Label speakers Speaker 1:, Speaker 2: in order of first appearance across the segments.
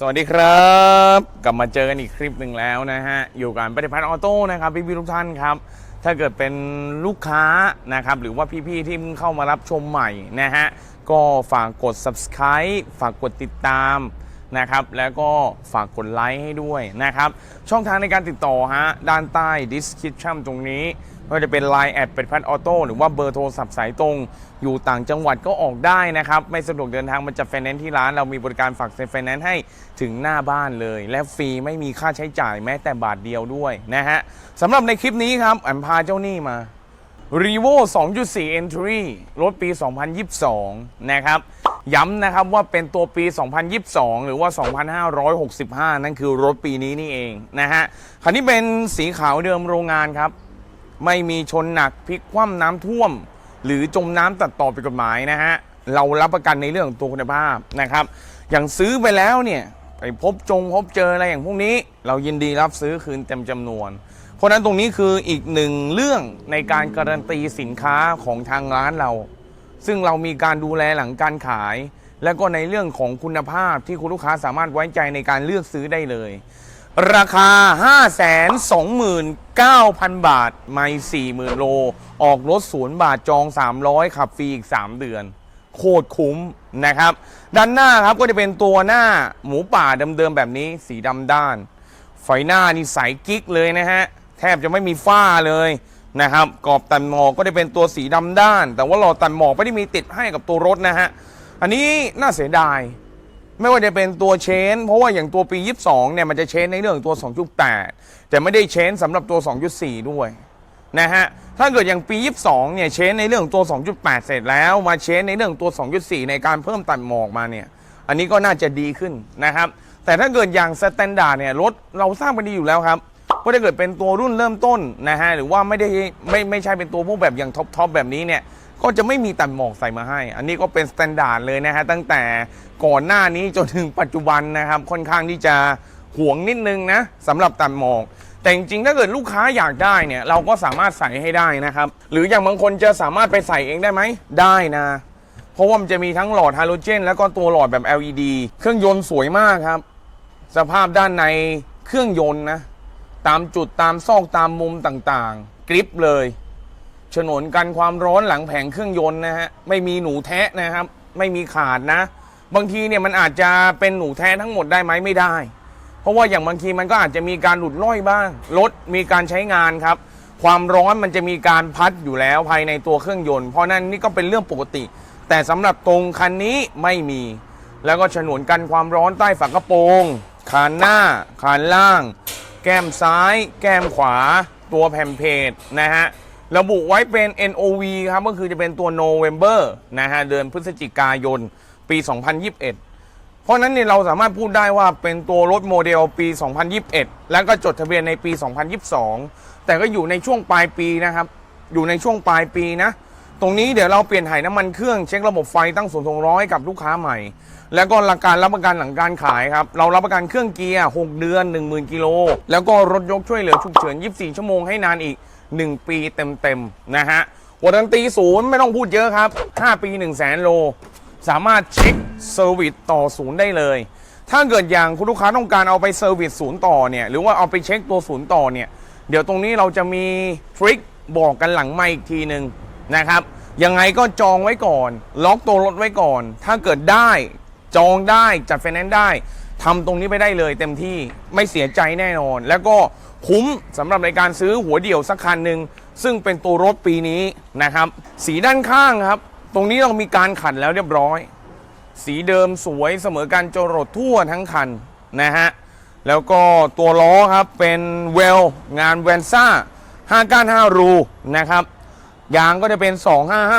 Speaker 1: สวัสดีครับ กลับมาเจอกันอีกคลิปหนึ่งแล้วนะฮะ อยู่กับปฏิพัฒน์ออโต้นะครับพี่ๆทุกท่านครับ ถ้าเกิดเป็นลูกค้านะครับ หรือว่าพี่ๆที่เพิ่งเข้ามารับชมใหม่นะฮะ ก็ฝากกด subscribe ฝากกดติดตามนะครับ แล้วก็ฝากกดไลค์ให้ด้วยนะครับ ช่องทางในการติดต่อฮะ ด้านใต้ description ตรงนี้ ไม่ว่าจะเป็น Line แอดเป็นพัดออโต้หรือว่าเบอร์โทรศัพท์สายตรง อยู่ต่างจังหวัดก็ออกได้นะครับ ไม่สะดวกเดินทางมันจะไฟแนนซ์ที่ร้านเรามีบริการฝากเซ็นไฟแนนซ์ให้ถึงหน้าบ้านเลย และฟรีไม่มีค่าใช้จ่ายแม้แต่บาทเดียวด้วยนะฮะสำหรับในคลิปนี้ครับอันพาเจ้าหนี้มา r e v o 2.4 Entry รถปี 2022 นะครับย้ำนะครับว่าเป็นตัวปี 2022 หรือว่า 2565 นั่นคือรถปีนี้นี่เองนะฮะคันนี้เป็นสีขาวเดิมโรงงานครับ ไม่มีชนหนักพลิกคว่ำน้ำท่วม หรือจมน้ำตัดต่อผิดกฎหมายนะฮะเรารับประกันในเรื่องของตัวคุณภาพนะครับ อย่างซื้อไปแล้วเนี่ยไปพบจงพบเจออะไรอย่างพวกนี้ เรายินดีรับซื้อคืนเต็มจำนวน เพราะฉะนั้นตรงนี้คืออีกหนึ่งเรื่องในการการันตีสินค้าของทางร้านเรา ซึ่งเรามีการดูแลหลังการขาย และก็ในเรื่องของคุณภาพที่คุณลูกค้าสามารถไว้ใจในการเลือกซื้อได้เลย ราคา 529,000 บาท ไม่ 40,000 โล ออกรถศูนย์บาทจอง 300 ขับฟรีอีก 3 เดือน โคตรคุ้มนะครับ ด้านหน้าครับก็จะเป็นตัวหน้าหมูป่าเดิมๆแบบนี้สีดำด้าน ไฟหน้านี่ใสกิ๊กเลยนะฮะ แทบจะไม่มีฝ้าเลยนะครับ กรอบตันหมอกก็จะเป็นตัวสีดำด้าน แต่ว่าหลอดตันหมอกไม่ได้มีติดให้กับตัวรถนะฮะ อันนี้น่าเสียดาย ไม่ว่าจะเป็นตัวเชน เพราะว่าอย่างตัวปี 22 เนี่ยมันจะเชนในเรื่องของตัว 2.8 แต่ไม่ได้เชนสำหรับตัว 2.4 ด้วยนะฮะ ถ้าเกิดอย่างปี 22 เนี่ยเชนในเรื่องของตัว 2.8 เสร็จแล้วมาเชนในเรื่องของตัว 2.4 ในการเพิ่มตัดหมอกมาเนี่ย อันนี้ก็น่าจะดีขึ้นนะครับ แต่ถ้าเกิดอย่างสแตนดาร์ดเนี่ยรถเราทราบกันดีอยู่แล้วครับว่าถ้าเกิดเป็นตัวรุ่นเริ่มต้นนะฮะหรือว่าไม่ได้ไม่ไม่ใช่เป็นตัวพวกแบบอย่างท็อปทอปแบบนี้เนี่ย ก็จะไม่มีตัดหมอกใส่มาให้ อันนี้ก็เป็นสแตนดาร์ดเลยนะฮะตั้งแต่ก่อนหน้านี้จนถึงปัจจุบันนะครับค่อนข้างที่จะห่วงนิดนึงนะสำหรับตัดหมอกแต่จริงๆ ถ้าเกิดลูกค้าอยากได้เนี่ย เราก็สามารถใส่ให้ได้นะครับ หรืออย่างบางคนจะสามารถไปใส่เองได้ไหม ได้นะ เพราะว่ามันจะมีทั้งหลอดไฮาโลเจน แล้วก็ตัวหลอดแบบ LED เครื่องยนต์สวยมากครับ สภาพด้านในเครื่องยนต์นะ ตามจุดตามซอกตามมุมต่างๆ กริปเลย ฉนวนกันความร้อนหลังแผงเครื่องยนต์นะฮะไม่มีหนูแทะนะครับ ไม่มีขาดนะ บางทีเนี่ยมันอาจจะเป็นหนูแท้ทั้งหมดได้ไหมไม่ได้ เพราะว่าอย่างบางทีมันก็อาจจะมีการหลุดล่อยบ้างรถมีการใช้งานครับ ความร้อนมันจะมีการพัดอยู่แล้วภายในตัวเครื่องยนต์ เพราะนั้นนี่ก็เป็นเรื่องปกติ แต่สำหรับตรงคันนี้ไม่มี แล้วก็ฉนวนกันความร้อนใต้ฝากระโปรงคานหน้าคานล่าง แก้มซ้าย แก้มขวา ตัวแผ่นเพจนะฮะ ระบุไว้เป็น NOV ครับก็คือจะเป็นตัว November นะฮะเดือนพฤศจิกายนปี 2021 เพราะนั้นเนี่ยเราสามารถพูดได้ว่าเป็นตัวรถโมเดลปี 2021 แล้วก็จดทะเบียนในปี 2022 แต่ก็อยู่ในช่วงปลายปีนะครับ อยู่ในช่วงปลายปีนะตรงนี้เดี๋ยวเราเปลี่ยนถ่ายน้ำมันเครื่องเช็คระบบไฟตั้งศูนย์ทรงร้อยกับลูกค้าใหม่ แล้วก็หลักการรับประกันหลังการขายครับ เรารับประกันเครื่องเกียร์ 6 เดือน 10,000 กิโล แล้วก็รถยกช่วยเหลือฉุกเฉิน 24 ชั่วโมงให้นานอีก 1 ปีเต็มๆนะฮะวันตีศูนย์ไม่ต้องพูดเยอะครับ 5 ปี 1 0 0 0 0แสนโล สามารถเช็คเซอร์วิสต่อศูนย์ได้เลย ถ้าเกิดอย่างคุณลูกค้าต้องการเอาไปเซอร์วิสศูนย์ต่อเนี่ยหรือว่าเอาไปเช็คตัวศูนย์ต่อเนี่ยเดี๋ยวตรงนี้เราจะมีทริคบอกกันหลังไม่อีกทีหนึ่งนะครับยังไงก็จองไว้ก่อน ล็อกตัวรถไว้ก่อน ถ้าเกิดได้จองได้จัดไฟแนนซ์ได้ทำตรงนี้ไปได้เลยเต็มที่ไม่เสียใจแน่นอน แล้วก็ คุ้มสำหรับในการซื้อหัวเดี่ยวสักคันหนึ่งซึ่งเป็นตัวรถปีนี้นะครับ สีด้านข้างครับ ตรงนี้เรามีการขัดแล้วเรียบร้อย สีเดิมสวยเสมอกันจรดทั่วทั้งคันนะฮะแล้วก็ตัวล้อครับเป็นเวลงานแวนซ่า5ก้าน5รูนะครับยางก็จะเป็น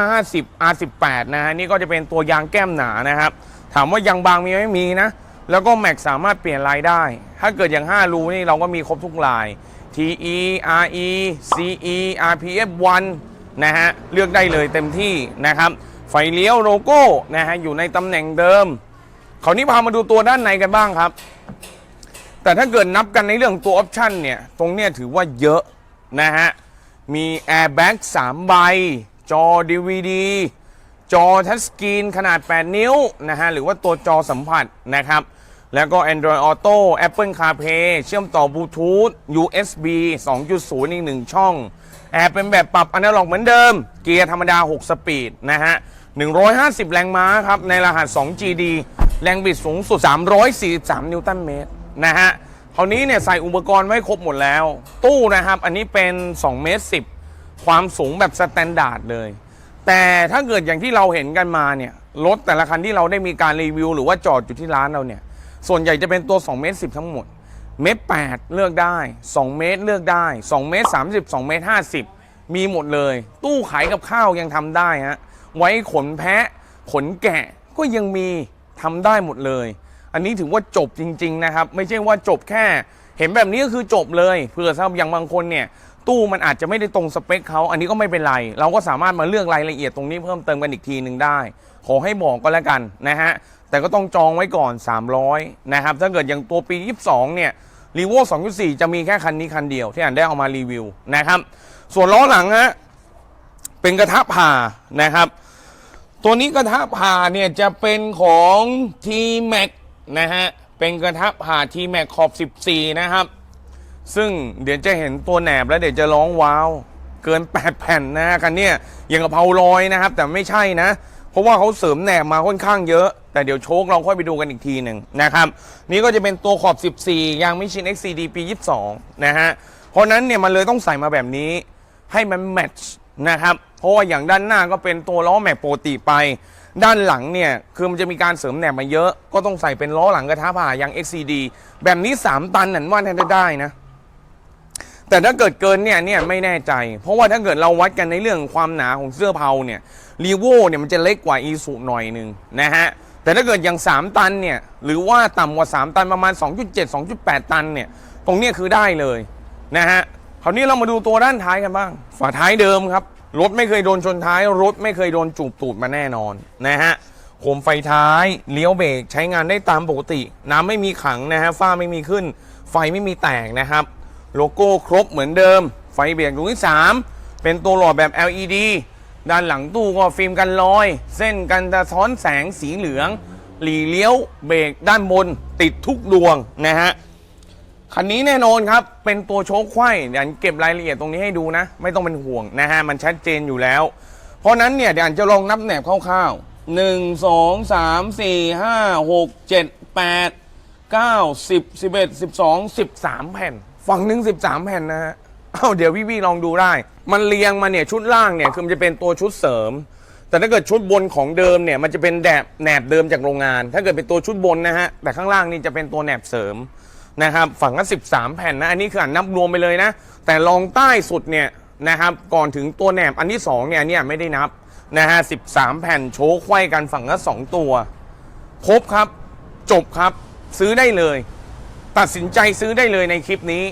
Speaker 1: 25550 R18 นะฮะนี่ก็จะเป็นตัวยางแก้มหนานะครับ ถามว่ายางบางมีไหมมีนะ แล้วก็แม็กสามารถเปลี่ยนลายได้ ถ้าเกิดอย่าง 5 รูนี่เราก็มีครบทุกลาย TE RE CE RPF 1นะฮะ เลือกได้เลยเต็มที่นะครับ ไฟเลี้ยวโลโก้นะฮะ อยู่ในตำแหน่งเดิมคราวนี้พามาดูตัวด้านในกันบ้างครับ แต่ถ้าเกิดนับกันในเรื่องตัวออปชันเนี่ย ตรงเนี้ยถือว่าเยอะนะฮะ มีแอร์แบ็ก3ใบ จอ DVD จอทัชสกรีนขนาด 8 นิ้วนะฮะ หรือว่าตัวจอสัมผัสนะครับ แล้วก็ Android Auto Apple CarPlay เชื่อมต่อบลูทูธ USB 2.0 อีกหนึ่งช่อง แอร์เป็นแบบปรับอนาล็อกเหมือนเดิม เกียร์ธรรมดา 6 สปีดนะฮะ 150 แรงม้าครับ ในรหัส 2GD แรงบิดสูงสุด 343 นิวตันเมตรนะฮะคราวนี้เนี่ยใส่อุปกรณ์ไว้ครบหมดแล้ว ตู้นะครับ อันนี้เป็น2เมตร10 ความสูงแบบสแตนดาร์ดเลย แต่ถ้าเกิดอย่างที่เราเห็นกันมาเนี่ยรถแต่ละคันที่เราได้มีการรีวิว หรือว่าจอดอยู่ที่ร้านเราเนี่ย ส่วนใหญ่จะเป็นตัว2เมตร10 ทั้งหมด เมตร8เลือกได้ 2 เมตรเลือกได้2เมตร30 2เมตร50 มีหมดเลย ตู้ขายกับข้าวยังทำได้ฮะไว้ขนแพะ ขนแกะก็ยังมีทำได้หมดเลย อันนี้ถือว่าจบจริง ๆ นะครับ ไม่ใช่ว่าจบแค่ เห็นแบบนี้ก็คือจบเลยเผื่อสำหรับอย่างบางคนเนี่ยตู้มันอาจจะไม่ได้ตรงสเปคเขาอันนี้ก็ไม่เป็นไร เราก็สามารถมาเลือกรายละเอียดตรงนี้เพิ่มเติมกันอีกทีหนึ่งได้ ขอให้บอกก็แล้วกันนะฮะ แต่ก็ต้องจองไว้ก่อน 300 นะครับ ถ้าเกิดอย่างตัวปี 22 เนี่ยรีโว2.4 จะมีแค่คันนี้คันเดียวที่อ่านได้เอามารีวิวนะครับ ส่วนล้อหลังฮะเป็นกระทะผ่านะครับ ตัวนี้กระทะผ่าเนี่ยจะเป็นของ T-Max นะฮะเป็นกระทะผ่า T-Max ขอบ 14 นะครับ ซึ่งเดี๋ยวจะเห็นตัวแหนบแล้วเดี๋ยวจะร้องว้าว เกิน 8 แผ่นนะคันเนี้ยอย่างกับเพาลอยนะครับ แต่ไม่ใช่นะ ราะว่าเขาเสริมแหนบมาค่อนข้างเยอะ แต่เดี๋ยวโชคเราค่อยไปดูกันอีกทีหนึ่งนะครับนี่ก็จะเป็นตัวขอบ 14 ยางมิชิน XCD ปี 22 นะฮะเพราะนั้นเนี่ยมันเลยต้องใส่มาแบบนี้ให้มันแมทช์นะครับเพราะว่าอย่างด้านหน้าก็เป็นตัวล้อแม็กปกติไป ด้านหลังเนี่ยคือมันจะมีการเสริมแหนบมาเยอะ ก็ต้องใส่เป็นล้อหลังกระทะผ่ายาง XCD แบบนี้ 3 ตันนั่นว่าน่าจะได้นะ แต่ถ้าเกิดเกินเนี่ยเนี่ยไม่แน่ใจ เพราะว่าถ้าเกิดเราวัดกันในเรื่องความหนาของเสื้อเผาเนี่ยรีโวเนี่ยมันจะเล็กกว่าอีสุหน่อยหนึ่งนะฮะแต่ถ้าเกิดอย่าง 3 ตันเนี่ยหรือว่าต่ำกว่า 3 ตันประมาณ 2.7 2.8 ตันเนี่ยตรงนี้คือได้เลยนะฮะคราวนี้เรามาดูตัวด้านท้ายกันบ้าง ฝาท้ายเดิมครับ รถไม่เคยโดนชนท้าย รถไม่เคยโดนจูบตูดมาแน่นอนนะฮะโคมไฟท้ายเลี้ยวเบรกใช้งานได้ตามปกติ น้ำไม่มีขังนะฮะฝ้าไม่มีขึ้น ไฟไม่มีแตกนะครับ โลโก้ครบเหมือนเดิม ไฟเบรกดวงที่ 3 เป็นตัวหลอดแบบ LED ด้านหลังตู้ก็ฟิล์มกันรอย เส้นกันสะท้อนแสงสีเหลือง หลีเลี้ยวเบรกด้านบนติดทุกดวงนะฮะคันนี้แน่นอนครับ เป็นตัวโชคไขว้เดี๋ยวอันเก็บรายละเอียดตรงนี้ให้ดูนะ ไม่ต้องเป็นห่วงนะฮะ มันชัดเจนอยู่แล้ว เพราะนั้นเนี่ยเดี๋ยวจะลองนับแหนบคร่าวๆหนึ่งสองสามสี่ห้าหกเจ็ดแปดเก้าสิบสิบเอ็ดสิบสองสิบสามแผ่น ฝั่งหนึ่งสิบสามแผ่นนะฮะเอ้าเดี๋ยวพี่ๆลองดูได้ มันเรียงมาเนี่ยชุดล่างเนี่ยคือมันจะเป็นตัวชุดเสริม แต่ถ้าเกิดชุดบนของเดิมเนี่ยมันจะเป็นแดบแหนบเดิมจากโรงงาน ถ้าเกิดเป็นตัวชุดบนนะฮะแต่ข้างล่างนี่จะเป็นตัวแหนบเสริมนะครับฝั่งละ13 แผ่นนะอันนี้คืออ่านนับรวมไปเลยนะ แต่รองใต้สุดเนี่ยนะครับก่อนถึงตัวแหนบอันที่2เนี่ยเนี่ยไม่ได้นับนะฮะ13 แผ่นโชว์ไขว้กันฝั่งละ2ตัว ครบครับจบครับซื้อได้เลย ตัดสินใจซื้อได้เลยในคลิปนี้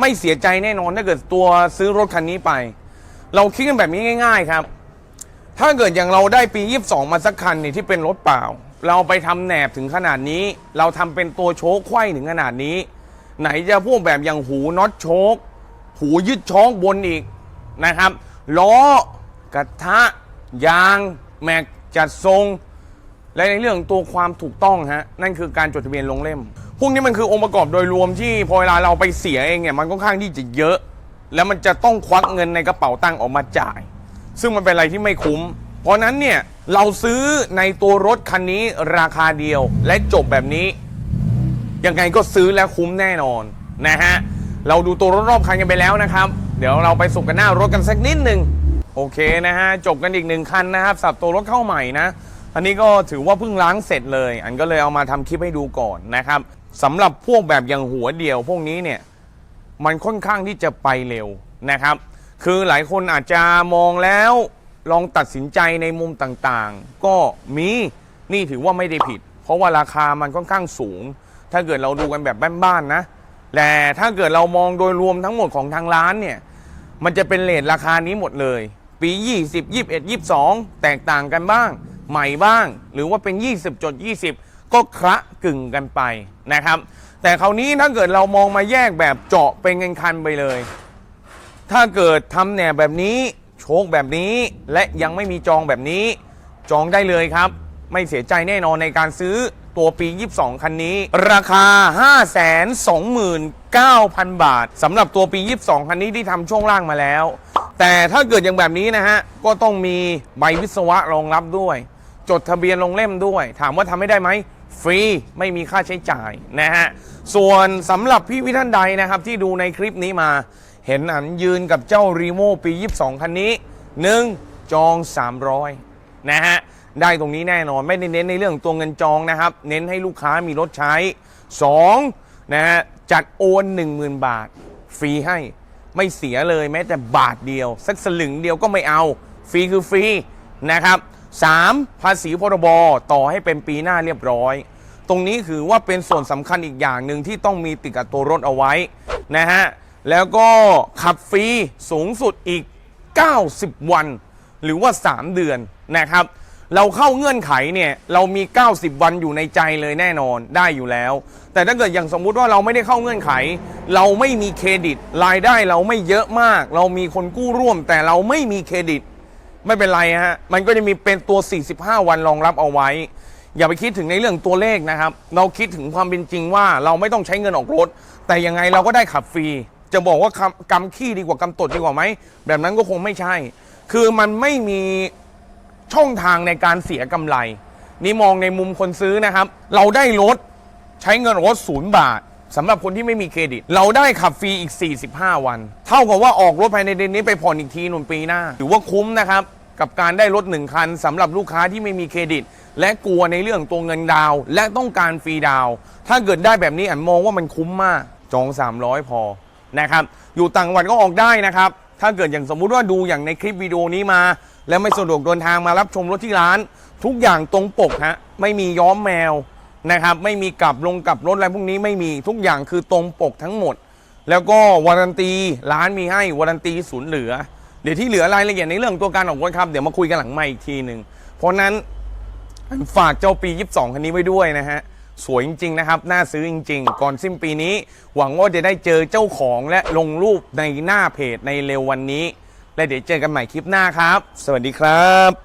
Speaker 1: ไม่เสียใจแน่นอนถ้าเกิดตัวซื้อรถคันนี้ไป เราคิดกันแบบนี้ง่าย ๆครับ ถ้าเกิดอย่างเราได้ปี 22 มาสักคันนี่ที่เป็นรถเปล่า เราไปทำแหนบถึงขนาดนี้ เราทำเป็นตัวโชคไขว้ถึงขนาดนี้ ไหนจะพวกแบบอย่างหูน็อตโชคหูยึดช้องบนอีกนะครับล้อกระทะยางแม็กจัดทรง และในเรื่องตัวความถูกต้องฮะนั่นคือการจดทะเบียนลงเล่ม พวกนี้มันคือองค์ประกอบโดยรวมที่พอเวลาเราไปเสียเองเนี่ยมันค่อนข้างที่จะเยอะ แล้วมันจะต้องควักเงินในกระเป๋าตังค์ออกมาจ่าย ซึ่งมันเป็นอะไรที่ไม่คุ้ม เพราะนั้นเนี่ยเราซื้อในตัวรถคันนี้ราคาเดียวและจบแบบนี้ ยังไงก็ซื้อแล้วคุ้มแน่นอนนะฮะเราดูตัวรถรอบคันกันไปแล้วนะครับ เดี๋ยวเราไปสุกกันหน้ารถกันสักนิดหนึ่งโอเคนะฮะจบกันอีกหนึ่งคันนะครับสับตัวรถเข้าใหม่นะอันนี้ก็ถือว่าเพิ่งล้างเสร็จเลย อันก็เลยเอามาทำคลิปให้ดูก่อนนะครับ สำหรับพวกแบบอย่างหัวเดียว พวกนี้เนี่ยมันค่อนข้างที่จะไปเร็วนะครับ คือหลายคนอาจจะมองแล้วลองตัดสินใจในมุมต่างๆ ก็มีนี่ถือว่าไม่ได้ผิด เพราะว่าราคามันค่อนข้างสูง ถ้าเกิดเราดูกันแบบบ้านๆนะแต่ถ้าเกิดเรามองโดยรวมทั้งหมดของทางร้านเนี่ยมันจะเป็นเลทราคานี้หมดเลย ปี 20 21 22 แตกต่างกันบ้าง ใหม่บ้าง หรือว่าเป็น 20จด20 ก็คละกึ่งกันไปนะครับ แต่คราวนี้ถ้าเกิดเรามองมาแยกแบบเจาะเป็นเงินคันไปเลย ถ้าเกิดทำแหนบแบบนี้โชคแบบนี้และยังไม่มีจองแบบนี้จองได้เลยครับ ไม่เสียใจแน่นอนในการซื้อตัวปี 22 คันนี้ ราคา 529,000 บาทสำหรับตัวปี 22 คันนี้ที่ทำช่วงล่างมาแล้ว แต่ถ้าเกิดอย่างแบบนี้นะฮะ ก็ต้องมีใบวิศวะรองรับด้วย จดทะเบียนลงเล่มด้วย ถามว่าทำไม่ได้ไหม ฟรีไม่มีค่าใช้จ่ายนะฮะ ส่วนสำหรับพี่วิท่านใดนะครับที่ดูในคลิปนี้มา เห็นอันยืนกับเจ้ารีโมปี 22 คันนี้ 1 จอง 300 นะฮะ ได้ตรงนี้แน่นอนไม่ได้เน้นในเรื่องตัวเงินจองนะครับ เน้นให้ลูกค้ามีรถใช้ 2. นะฮะ จัดโอน 10,000 บาท ฟรีให้ไม่เสียเลยแม้แต่บาทเดียว สักสลึงเดียวก็ไม่เอา ฟรีคือฟรีนะครับ 3. ภาษีพรบต่อให้เป็นปีหน้าเรียบร้อย ตรงนี้คือว่าเป็นส่วนสำคัญอีกอย่างหนึ่งที่ต้องมีติดกับตัวรถเอาไว้นะฮะแล้วก็ขับฟรีสูงสุดอีก 90 วัน หรือว่า 3 เดือนนะครับ เราเข้าเงื่อนไขเนี่ยเรามี 90 วันอยู่ในใจเลยแน่นอนได้อยู่แล้ว แต่ถ้าเกิดอย่างสมมุติว่าเราไม่ได้เข้าเงื่อนไข เราไม่มีเครดิต รายได้เราไม่เยอะมาก เรามีคนกู้ร่วม แต่เราไม่มีเครดิต ไม่เป็นไรฮะ มันก็จะมีเป็นตัว 45 วันรองรับเอาไว้ อย่าไปคิดถึงในเรื่องตัวเลขนะครับ เราคิดถึงความเป็นจริงว่าเราไม่ต้องใช้เงินออกรถ แต่ยังไงเราก็ได้ขับฟรี จะบอกว่ากำกำขี้ดีกว่ากำตดดีกว่าไหม แบบนั้นก็คงไม่ใช่ คือมันไม่มีช่องทางในการเสียกำไร นี่มองในมุมคนซื้อนะครับ เราได้รถใช้เงินรถศูนย์บาท สำหรับคนที่ไม่มีเครดิต เราได้ขับฟรีอีก 45 วัน เท่ากับว่าออกรถภายในเดือนนี้ไปผ่อนอีกทีหนุนปีหน้าถือว่าคุ้มนะครับกับการได้รถหนึ่งคันสำหรับลูกค้าที่ไม่มีเครดิต และกลัวในเรื่องตัวเงินดาวและต้องการฟรีดาวถ้าเกิดได้แบบนี้อันมองว่ามันคุ้มมากจอง 300 พอนะครับอยู่ต่างจังหวัดก็ออกได้นะครับถ้าเกิดอย่างสมมุติว่าดูอย่างในคลิปวิดีโอนี้มา แล้วไม่สะดวกเดินทางมารับชมรถที่ร้าน ทุกอย่างตรงปกฮะไม่มีย้อมแมว นะครับไม่มีกลับลงกลับรถอะไรพวกนี้ไม่มีทุกอย่างคือตรงปกทั้งหมด แล้วก็วารันตีร้านมีให้วารันตีศูนย์เหลือ เดี๋ยวที่เหลือรายละเอียดในเรื่องตัวการออกรถครับเดี๋ยวมาคุยกันหลังใหม่อีกทีหนึ่งเพราะนั้นฝากเจ้าปี 22 คันนี้ไว้ด้วยนะฮะสวยจริงๆนะครับ น่าซื้อจริง ๆ ก่อนสิ้นปีนี้ หวังว่าจะได้เจอเจ้าของและลงรูปในหน้าเพจในเร็ววันนี้ และเดี๋ยวเจอกันใหม่คลิปหน้าครับ สวัสดีครับ